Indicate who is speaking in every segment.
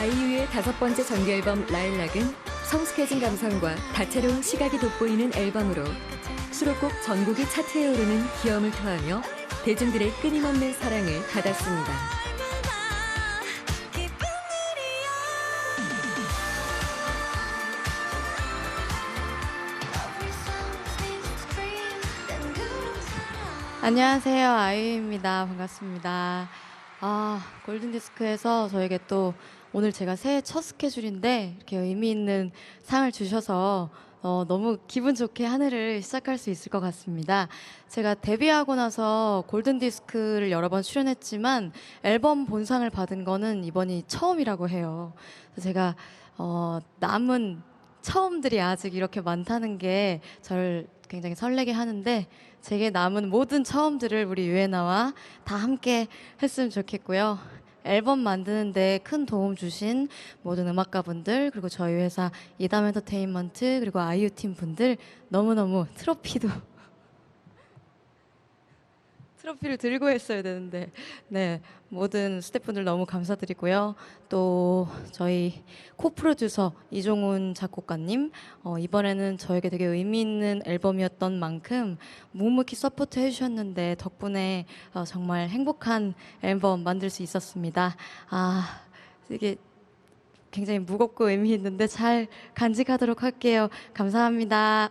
Speaker 1: 아이유의 다섯 번째 정규 앨범 라일락은 성숙해진 감성과 다채로운 시각이 돋보이는 앨범으로 수록곡 전곡이 차트에 오르는 기염을 토하며 대중들의 끊임없는 사랑을 받았습니다.
Speaker 2: 안녕하세요. 아이유입니다. 반갑습니다. 아, 골든디스크에서 저에게 또 오늘 제가 새해 첫 스케줄인데 이렇게 의미 있는 상을 주셔서 어, 너무 기분 좋게 한 해를 시작할 수 있을 것 같습니다. 제가 데뷔하고 나서 골든디스크를 여러 번 출연했지만 앨범 본상을 받은 거는 이번이 처음이라고 해요. 제가 어, 남은 처음들이 아직 이렇게 많다는 게 저를 굉장히 설레게 하는데 제게 남은 모든 처음들을 우리 유에나와 다 함께 했으면 좋겠고요. 앨범 만드는데 큰 도움 주신 모든 음악가분들 그리고 저희 회사 이담 엔터테인먼트 그리고 아이유 팀 분들 너무너무 트로피도 트로피를 들고 했어야 되는데 네 모든 스태프분들 너무 감사드리고요. 또 저희 코프로듀서 이종훈 작곡가님 어, 이번에는 저에게 되게 의미 있는 앨범이었던 만큼 묵묵히 서포트 해주셨는데 덕분에 어, 정말 행복한 앨범 만들 수 있었습니다 아 이게 굉장히 무겁고 의미 있는데 잘 간직하도록 할게요 감사합니다.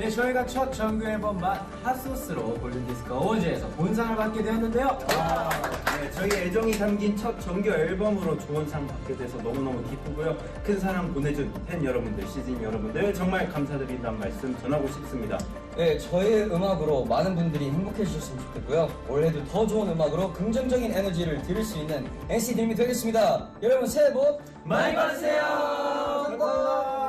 Speaker 3: 네 저희가 첫 정규 앨범 맛 핫소스로 골든디스크 어워즈에서 본상을 받게 되었는데요.
Speaker 4: 네, 저희 애정이 담긴 첫 정규 앨범으로 좋은 상 받게 돼서 너무너무 기쁘고요. 큰 사랑 보내준 팬 여러분들, 시즌 여러분들 정말 감사드린다는 말씀 전하고 싶습니다.
Speaker 5: 네 저희의 음악으로 많은 분들이 행복해 주셨으면 좋겠고요. 올해도 더 좋은 음악으로 긍정적인 에너지를 드릴 수 있는 NCT 드림이 되겠습니다. 여러분 새해 복
Speaker 3: 많이 받으세요.
Speaker 5: 감사합니다